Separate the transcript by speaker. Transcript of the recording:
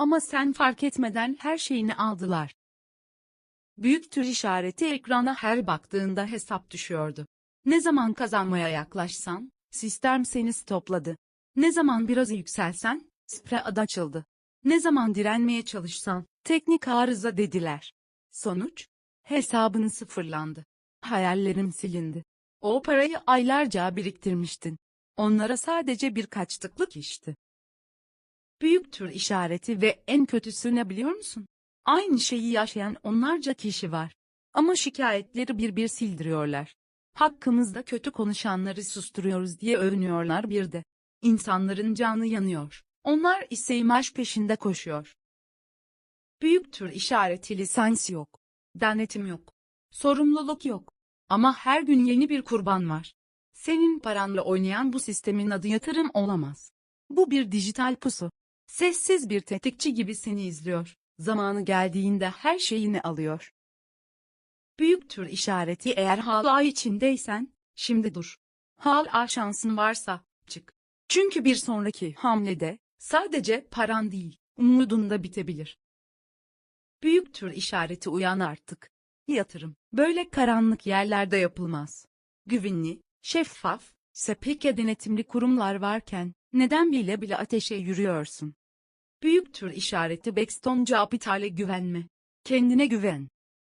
Speaker 1: Ama sen fark etmeden her şeyini aldılar. Büyük tür işareti ekrana her baktığında hesap düşüyordu. Ne zaman kazanmaya yaklaşsan, sistem seni stopladı. Ne zaman biraz yükselsen, spread açıldı. Ne zaman direnmeye çalışsan, teknik arıza dediler. Sonuç? Hesabın sıfırlandı. Hayallerin silindi. O parayı aylarca biriktirmiştin. Onlara sadece birkaç tıklık işti. Büyük tür işareti ve en kötüsü ne biliyor musun? Aynı şeyi yaşayan onlarca kişi var. Ama şikayetleri bir bir sildiriyorlar. Hakkımızda kötü konuşanları susturuyoruz diye övünüyorlar bir de. İnsanların canı yanıyor. Onlar ise imaj peşinde koşuyor. Büyük tür işareti lisans yok. Denetim yok. Sorumluluk yok. Ama her gün yeni bir kurban var. Senin paranla oynayan bu sistemin adı yatırım olamaz. Bu bir dijital pusu. Sessiz bir tetikçi gibi seni izliyor. Zamanı geldiğinde her şeyini alıyor. Büyük tür işareti eğer hala içindeysen, şimdi dur. Hala şansın varsa, çık. Çünkü bir sonraki hamlede, sadece paran değil, umudun da bitebilir. Büyük tür işareti uyan artık. Yatırım, böyle karanlık yerlerde yapılmaz. Güvenli, şeffaf, sepeke denetimli kurumlar varken, neden bile bile ateşe yürüyorsun? Büyük tür işareti Backstone Capital'e güvenme. Kendine güven.